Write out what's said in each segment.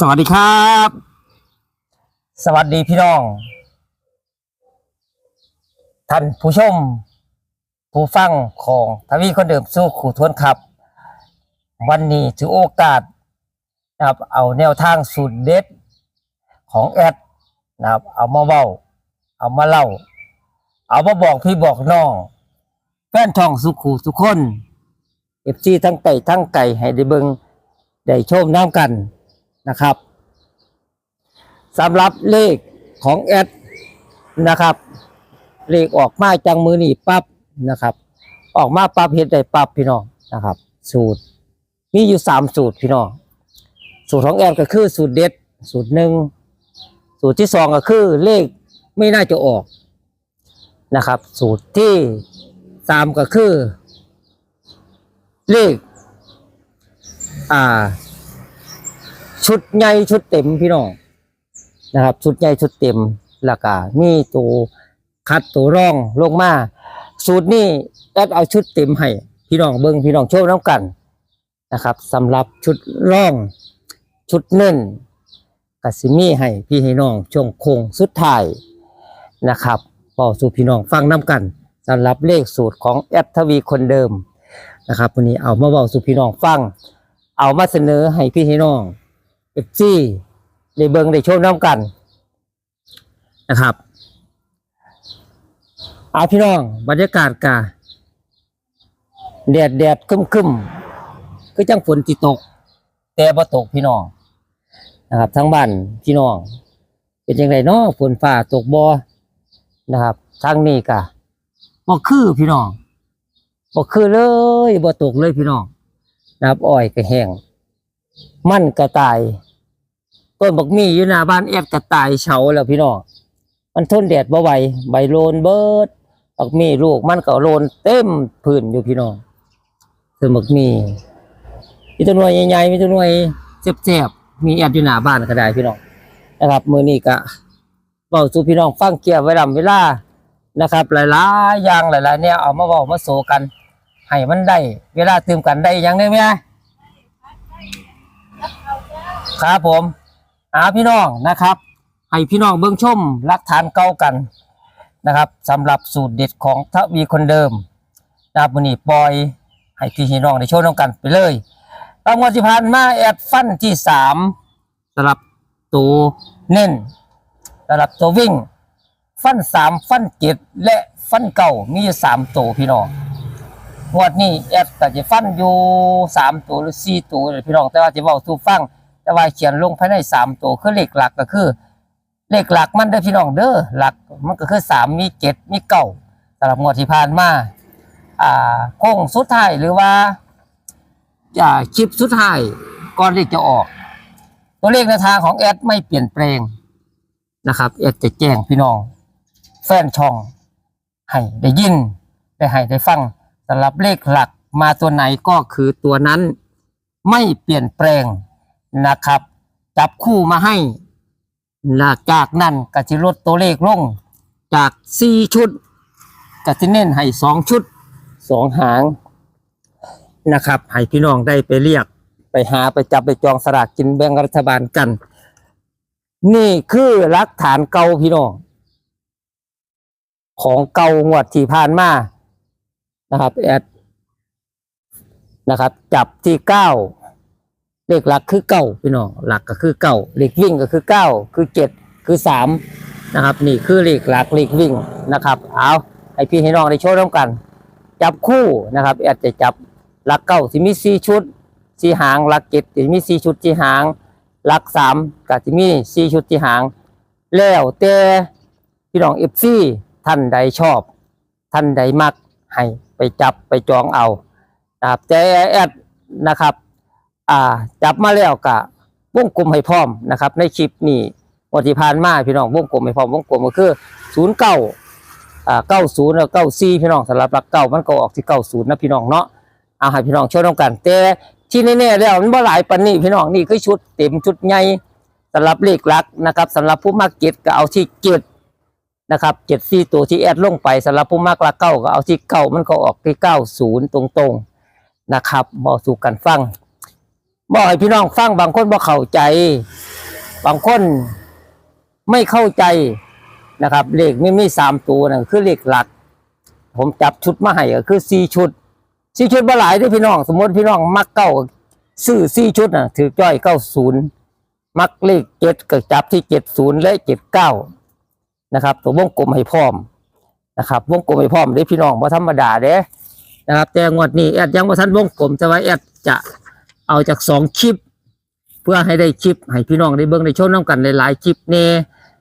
สวัสดีครับ สวัสดีพี่น้อง ท่านผู้ชม ผู้ฟังของทวีคนเดิมสู้ขู่ทวนครับ วันนี้ถือโอกาสนะครับ เอาแนวทางสูตรเด็ดของแอดนะครับ เอามาเว้า เอามาเล่า เอามาบอกพี่บอกน้องแฟนช่องสุขูทุกคนเอฟซีทั้งไก่ทั้งไก่ให้ได้เบิงได้ชมน้ำกัน นะครับสำหรับเลขของแอดนะครับ เลขออกมาจังมือหนีปั๊บนะครับ ออกมาปั๊บเห็นได้ปั๊บพี่น้องนะครับ สูตรมีอยู่สามสูตรพี่น้องสูตรของแอดก็คือสูตรเด็ด สูตรหนึ่งสูตรที่สองก็คือเลขไม่น่าจะออกนะครับ สูตรที่สามก็คือ เลข อ่า ชุดใหญ่ชุดเต็มพี่น้องนะครับ ชุดใหญ่ชุดเต็มแล้วก็มีตัวคัดตัวร่องลงมาสูตรนี้แอดเอาชุดเต็มให้พี่น้องเบิ้งพี่น้องโชว์น้ำกันนะครับสำหรับชุดร่องชุดเน้นกัสิมีให้พี่ให้น้องช่วงโค้งสุดท้ายนะครับบอกสู่พี่น้องฟังน้ำกันสำหรับเลขสูตรของแอดทวีคนเดิมนะครับวันนี้เอามาบอกสู่พี่น้องฟัง เอามาเสนอให้พี่ให้น้อง อฟซีได้เบิงได้ชมน้ำกันนะครับเอาพี่น้องบรรยากาศกาแดดแดดคึมคึมก็จังฝนติตก แต่บ่ตกพี่น้องนะครับทั้งบ้านพี่น้อง เป็นยังไงเนาะฝนฟ้าตกบ่นะครับทางนี้กะบ่คือพี่น้องบ่คือเลยบ่ตกเลยพี่น้องนะครับอ้อยก็แห้งมันก็ตาย ต้นบักมี่อยู่หน้าบ้านแอบก็ตายเฉาแล้วพี่น้อง มันทนแดดบ่ไหวใบโลนเบิดบักมี่ลูกมันก็โลนเต็มพื้นอยู่พี่น้องต้นบักมี่มีต้นหน่วยใหญ่ๆมีต้นหน่วยเจ็บๆมีแอบอยู่หน้าบ้านก็ได้พี่น้องนะครับ มือนี้ก็เว้าสู่พี่น้องฟังเกี่ยวไว้ลำเวลานะครับ หลายๆอย่างหลายๆแนวเอามาเว้ามาโซกันให้มันได้ เวลาตื่มกันได้อยังได้ไหมครับผม อาพี่น้องนะครับ ให้พี่น้องเบื้องชมหลักฐานเก่ากันนะครับสำหรับสูตรเด็ดของทวีคนเดิมนะครับวันนี้ปล่อยให้พี่ให้น้องได้โชว์น้องกันไปเลยตามวันที่ผ่านมาแอดฟันที่สามสำหรับตัวเน้นสำหรับตัววิ่ง ฟันสามฟันเจ็ดและฟันเก่ามีสามตัวพี่น้องงวดนี้แอดก็จะฟันอยู่สามตัวหรือสี่ตัวเลยพี่น้องแต่ว่าจะบอกสูฟัง แต่ว่าเขียนลงภายในสามตัวคือเลขหลักก็คือ เลขหลักมันเด้พี่น้องเด้อหลักมันก็คือสามมีเจ็ดมีเก้าสำหรับงวดที่ผ่านมาอ่าโค้งสุดท้ายหรือว่าอ่าคลิปสุดท้ายก่อนเลขจะออก ตัวเลขในทางของแอดไม่เปลี่ยนแปลงนะครับแอดจะแจ้งพี่น้อง แฟนช่องให้ได้ยินได้ให้ได้ฟังสำหรับเลขหลักมาตัวไหนก็คือตัวนั้นไม่เปลี่ยนแปลง นะครับ จับคู่มาให้นะจากนั้นก็จะลดตัวเลขลงจากสี่ชุดก็จะเน้นให้สองชุดสองหางนะครับให้พี่น้องได้ไปเรียก ไปหาไปจับไปจองสลากกินแบ่งรัฐบาลกัน นี่คือหลักฐานเก่าพี่น้องของเก่างวดที่ผ่านมานะครับแอดนะครับ จับที่เก้า เลขหลักคือเก้าพี่น้องหลักก็คือเก้าเลขวิ่งก็คือเก้าคือเจ็ดคือสามนะครับ นี่คือเลขหลักเลขวิ่งนะครับเอาให้พี่ให้น้องได้โชว์ร่วมกัน จับคู่นะครับแอดจะจับหลักเก้าสิมีสี่ชุดสี่หางหลักเจ็ดสิมีสี่ชุดสี่หางหลักสามก็สิมีสี่ชุดสี่หาง แล้วแต่พี่น้องเอฟซีท่านใดชอบ ท่านใดมักให้ไปจับไปจองเอานะครับแต่แอดนะครับ อ่า จับมาแล้วกะวงกลมให้พร้อมนะครับ ในคลิปนี้งวดที่ผ่านมาพี่น้องวงกลมให้พร้อมวงกลมก็คือศูนย์เก้าอ่าเก้าศูนย์แล้วเก้าสี่พี่น้องสำหรับหลักเก้ามันก็ออกที่เก้าศูนย์นะพี่น้องเนาะเอาให้พี่น้องช่วยน้องกันแต่ที่แน่ๆแล้วมันบ่หลายปันนี้พี่น้องนี่คือชุดเต็มชุดใหญ่สำหรับเลขลักนะครับสำหรับผู้มักเก็ตก็เอาที่เจ็ดนะครับเจ็ดสี่ตัวที่แอดลงไปสำหรับผู้มากละเก้าก็เอาที่เก้ามันก็ออกที่เก้าศูนย์ตรงๆนะครับบอกสู่กันฟัง บอกให้พี่น้องฟังบางคนบอกเข้าใจ บางคนไม่เข้าใจนะครับเลขไม่มีสามตัวนะคือเลขหลัก ผมจับชุดมาให้ก็คือสี่ชุดสี่ชุดบ่หลายเด้วยพี่น้อง สมมติพี่น้องมักเก้าซื้อสี่ชุดนะถือจ้อยเก้าศูนย์มักเลขเจ็ดก็จับที่เจ็ดศูนย์และเจ็ดเก้านะครับ ตัววงกลมให้พร้อมนะครับ วงกลมให้พร้อมเด้พี่น้องบ่ธรรมดาเด้นะครับ แต่งวดนี้แอดยังบ่ทันวงกลมแต่ว่าแอดจะ เอาจากสองคลิป เพื่อให้ได้คลิปให้พี่น้องได้เบิ่งได้ชมน้กันหลายๆคลิปแน่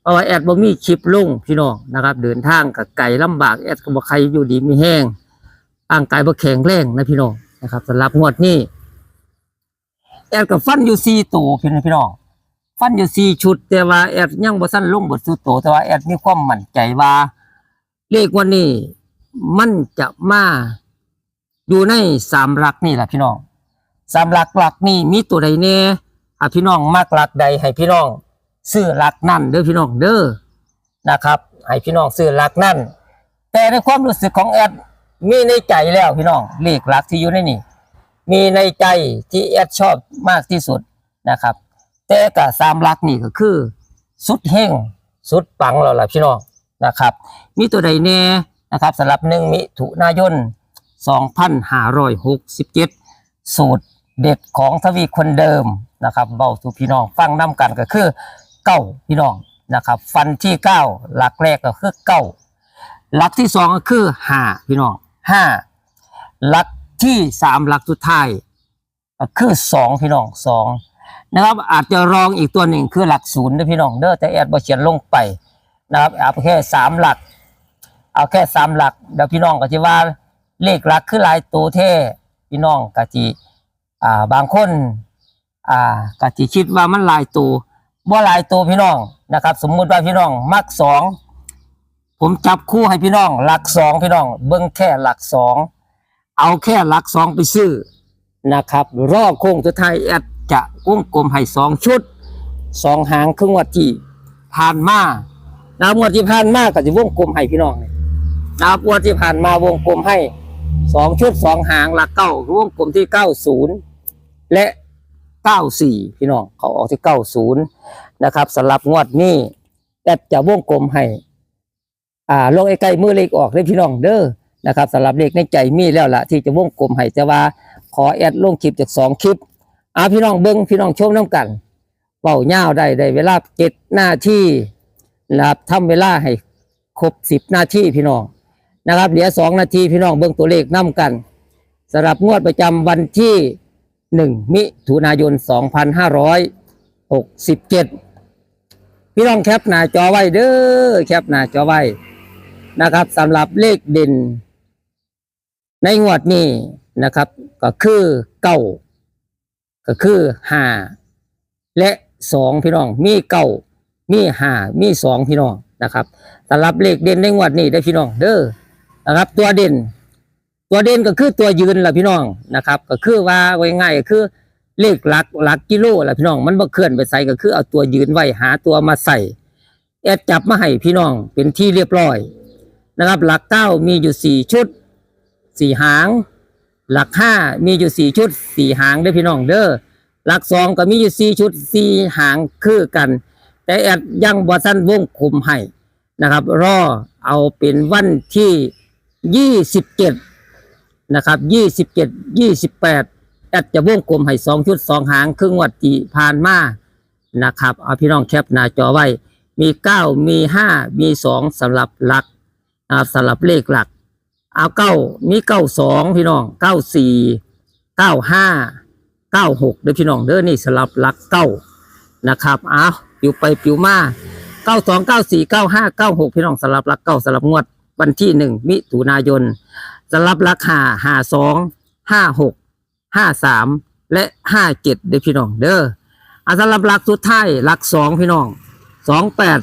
เพราะว่าแอดบ่มีคลิปลงพี่น้องนะครับ เดินทางกับไก่ลำบากแอดก็บ่ใครอยู่ดีมีแห้งร่างกายบ่แข็งแรงนะพี่น้องนะครับสำหรับงวดนี้แอดก็ฟันอยู่สี่ตัวพี่น้องพี่น้องฟันอยู่สี่ชุด แต่ว่าแอดยังบ่ทันลงบทสุดโตวแต่ว่าแอดมีความมั่นใจว่าเลขวันนี้มันจะมาอยู่ในสามหลักนี่แหละพี่น้อง สามหลักหลักนี่มีตัวใดแน่อะพี่น้องมากหลักใดให้พี่น้องซื้อหลักนั่นเด้อพี่น้องเด้อนะครับให้พี่น้องซื้อหลักนั่นแต่ในความรู้สึกของแอดมีในใจแล้วพี่น้องเลขหลักที่อยู่ในนี่มีในใจที่แอดชอบมากที่สุดนะครับ แต่กับสามหลักนี่ก็คือ สุดเฮงสุดปังแล้วล่ะพี่น้องนะครับ มีตัวใดแน่นะครับสำหรับหนึ่งมิถุนายน2567 สูตร เด็ดของทวีคนเดิมนะครับเบาสู่พี่น้องฟังน้ำกันก็คือเก้าพี่น้องนะครับ ฟันที่เก้าหลักแรกก็คือเก้าหลักที่สองก็คือห้าพี่น้องห้าหลักที่สามหลักสุดท้ายก็คือสองพี่น้องสองนะครับอาจจะรองอีกตัวหนึ่งคือหลักศูนย์นะพี่น้องเด้อแต่แอดบอเขียนลงไปนะครับเอาแค่สามหลัก เอาแค่สามหลักเดี๋ยวพี่น้องก็จะว่าเลขหลักคือลายตัวเท่พี่น้องก็จี อ่าบางคนอ่าก็จีคิดว่ามันลายตัวบ่ลายตัวพี่น้องนะครับ สมมุติว่าพี่น้องมักสองผมจับคู่ให้พี่น้อง หลักสองพี่น้อง เบิ้งแค่หลักสองเอาแค่หลักสองไปซื้อนะครับ รอบโค้งสุดท้ายแอดจะวงกลมให้สองชุดสองหางครึ่งวัดที่ผ่านมานะครับงวดที่ผ่านมาก็จะวงกลมให้พี่น้องนี่นะงวดที่ผ่านมาวงกลมให้สองชุดสองหางหลักเก้าวงกลมที่เก้าศูนย์ และเก้าสี่พี่น้องเขาออกที่เก้าศูนย์นะครับสำหรับงวดนี้แอดจะวงกลมให้ อ่าลงใกล้มือเลขออกเลยพี่น้องเด้อนะครับสำหรับเลขในใจมีแล้วล่ะ ที่จะวงกลมให้แต่ว่าขอแอดลงคลิปจากสองคลิปอ่าพี่น้องเบิ้งพี่น้องชมน้ำกันเป่าเงาได้ได้เวลาเจ็ดหน้าที่นะครับทำเวลาให้ครบสิบนาทีพี่น้องนะครับเหลือสองนาทีพี่น้องเบิ่งตัวเลขนํกันสำหรับงวดประจำวันที่ หนึ่งมิถุนายนสองพันห้าร้อยหกสิบเจ็ดพี่น้องแคปหน้าจอไว้เด้อแคปหน้าจอไว้นะครับสำหรับเลขเด่น ในงวดนี้นะครับ ก็คือเก้าก็คือห้าและสองพี่น้อง มีเก้ามีห้ามีสองพี่น้องนะครับสำหรับเลขเด่นในงวดนี้ได้พี่น้องเด้อนะครับตัวเด่น ตัวเด่นก็คือตัวยืนล่ะพี่น้องนะครับ ก็คือว่าไว้ง่ายก็คือเลขหลักหลักกิโลล่ะพี่น้อง มันบ่เคลื่อนไปใส่ก็คือเอาตัวยืนไว้หาตัวมาใส่แอดจับมาให้พี่น้องเป็นที่เรียบร้อยนะครับ หลักเก้ามีอยู่สี่ชุดสี่หาง หลักห้ามีอยู่สี่ชุดสี่หางเด้พี่น้องเด้อหลักสองก็มีอยู่สี่ชุดสี่หางคือกัน แต่แอดยังบ่ทันวงคุมให้นะครับ รอเอาเป็นวันที่ยี่สิบเจ็ด นะครับยี่สิบเจ็ดยี่สิบแปดแอดจะวงกลมให้สองชุดสองหางครึ่งวัดที่ผ่านมานะครับเอาพี่น้องแคปหน้าจอไว้ มีเก้ามีห้ามีสองสำหรับหลักสำหรับเลขหลัก เอาเก้ามีเก้าสองพี่น้องเก้าสี่เก้าห้าเก้าหกเด้อพี่น้องเด้อนี่สำหรับหลักเก้านะครับเอาปิวไปปิวมาเก้าสองเก้าสี่เก้าห้าเก้าหกพี่น้องสำหรับหลักเก้าสำหรับงวดวันที่หนึ่งมิถุนายน สำหรับราคาห้าสองห้าหกห้าสามและห้าเจ็ดเด้อพี่น้องเด้ออาสำหรับหลักสุดท้ายหลักสองพี่น้องสองแปด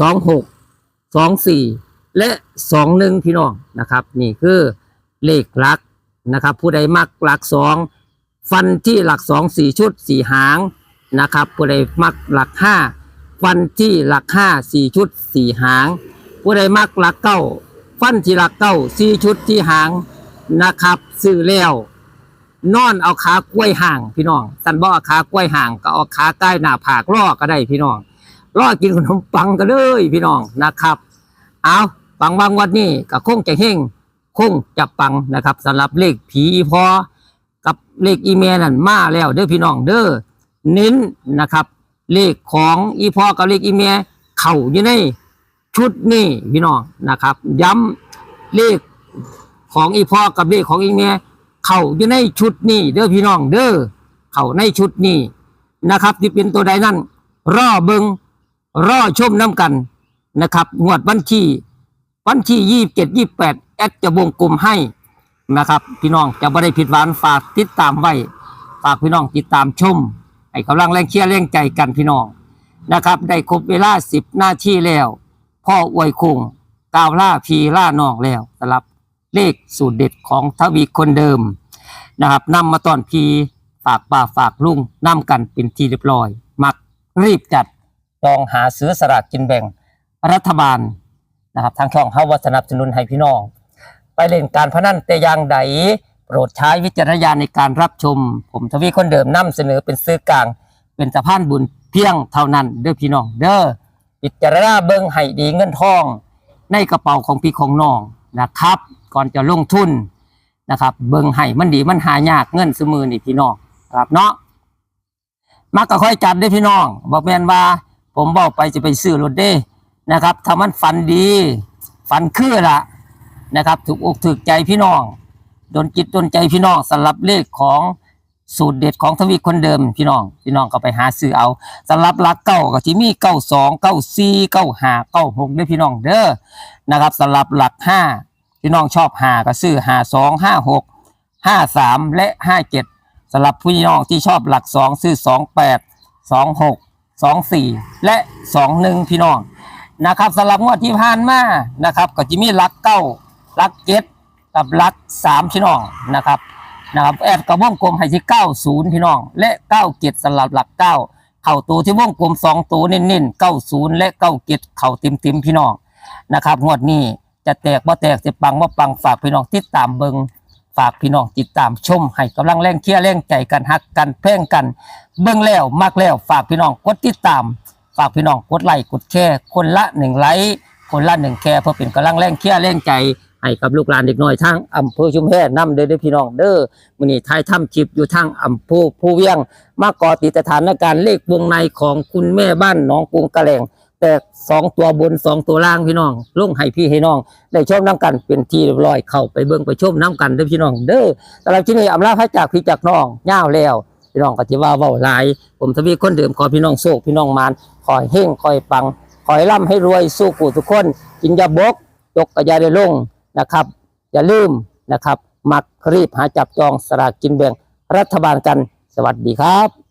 สองหกสองสี่และสองหนึ่งพี่น้องนะครับ นี่คือเลขหลักนะครับ ผู้ใดมักหลักสองฟันที่หลักสองสี่ชุดสี่หางนะครับ ผู้ใดมักหลักห้าฟันที่หลักห้าสี่ชุดสี่หาง ผู้ใดมักหลักเก้า ฟันที่หลักเก้าสี่ชุดที่หางนะครับ ซื้อแล้วนอนเอาขากล้วยห่างพี่น้องสันบ่เอาขากล้วยห่างก็เอาขาใกล้หน้าผากล่อก็ได้พี่น้องล่อกินขนมปังกันเลยพี่น้องนะครับ เอาปังบางวันนี้ก็คงจะเฮงคงจะปังนะครับสำหรับเลขผีอีพอกับเลขอีเมลนั่นมาแล้วเด้อพี่น้องเด้อเน้นนะครับ เลขของอีพอกับเลขอีเมลเข้าอยู่ใน ชุดนี้พี่น้องนะครับ ย้ำเลขของอีพอกับเลขของอีเมลเข้าอยู่ในชุดนี้เด้อพี่น้องเด้อเข้าในชุดนี้นะครับที่เป็นตัวใดนั่นรอเบิงรอชมน้ำกันนะครับงวดวันที่วันที่ยี่สิบเจ็ดยี่สิบแปดแอดจะวงกลมให้นะครับ พี่น้องจะไม่ได้ผิดหวังฝากติดตามไว้ฝากพี่น้องติดตามชมให้กำลังแรงเชียร์แรงใจกันพี่น้องนะครับ ได้ครบเวลาสิบหน้าที่แล้ว พ่ออวยคงกาวล่าพีล่านองแล้วสำหรับเลขสูตรเด็ดของทวีคนเดิมนะครับนำมาตอนพีฝากป่าฝากลุงนำกันเป็นที่เรียบร้อย มักรีบจัดจองหาซื้อสลากกินแบ่งรัฐบาลนะครับทางช่องเฮาวัสนับสนุนให้พี่น้อง ไปเล่นการพนันแต่อย่างใดโปรดใช้วิจารณญาณในการรับชม ผมทวีคนเดิมนำเสนอเป็นซื้อกลาง เป็นสะพานบุญเพียงเท่านั้นเด้อพี่น้องเด้อ พิจารณาเบิ่งให้ดีเงินทอง ในกระเป๋าของพี่ของน้องนะครับ ก่อนจะลงทุนนะครับ เบิ่งให้มันดีมันหายากเงินสมือนี่พี่น้องครับเนาะมักก็ค่อยจัดได้พี่น้องบอกแมนว่า ผมบอกไปจะไปซื้อรถเด้นะครับถ้ามันฝันดี ฝันคือละนะครับถูกอกถูกใจพี่น้องโดนจิตโดนใจพี่น้องสำหรับเลขของ สูตรเด็ดของทวีคนเดิมพี่น้อง พี่น้องก็ไปหาซื้อเอาสำหรับหลักเก้าก็ที่มีเก้าสองเก้าสี่เก้าห้าเก้าหกด้วยพี่น้องเด้อนะครับสำหรับหลักห้าพี่น้องชอบหาก็ซื้อหาสองห้าหกห้าสามและห้าเจ็ดสำหรับผู้น้องที่ชอบหลักสองซื้อสองแปดสองหกสองสี่และสองหนึ่งพี่น้องนะครับสำหรับงวดที่ผ่านมานะครับ ก็จะมีหลักเก้าหลักเจ็ดกับหลักสามพี่น้องนะครับ นะครับแอดกับวงกลมให้ที่เก้าศูนย์พี่น้อง และเก้าเจ็ดสำหรับหลักเก้าเข่าตัวที่วงกลมสองตัวเน้นๆเก้าศูนย์และเก้าเจ็ดเข่าเต็มพี่น้องนะครับงวดนี้จะแตกบ่แตกจะปังบ่ปังฝากพี่น้องติดตามเบิงฝากพี่น้องติดตามชมให้กำลังแรงเคียร์แรงใจกันฮักกันแพ่งกัน เบิ่งแล้วมักแล้ว ฝากพี่น้องกดติดตาม ฝากพี่น้องกดไลค์กดแชร์คนละหนึ่งไลค์คนละหนึ่งแชร์เพื่อเป็นกำลังแรงเคียร์แรงใจ ให้กับลูกหลานเด็กน้อยทั้งอำเภอชุมแพนำเด้อเด้อพี่น้องเด้อมื้อนี้ท้ายถ้ำคลิปอยู่ทางอำเภอผู้เวียง มาก่อติดสถานการณ์เลขวงในของคุณแม่บ้านหนองกรุงกระแหลงแต่สองตัวบนสองตัวล่างพี่น้องลงให้พี่ให้น้อง ได้ชมน้ำกันเป็นที่เรียบร้อยเข้าไปเบิ่งไปชมน้ำกันเด้อพี่น้อง เด้อสำหรับที่นี่อำลาพระจากพี่จากน้องย่าวแล้ว พี่น้องก็จะว่าเว้าหลาย ผมทวีคนเดิมขอพี่น้องโชคพี่น้องมานขอให้เฮงขอให้ปังขอให้ร่ำให้รวยสู้กูทุกคนกินยาบกตกกระยาได้ลง นะครับ อย่าลืมนะครับ มักรีบหาจับจองสลากกินแบ่งรัฐบาลกัน สวัสดีครับ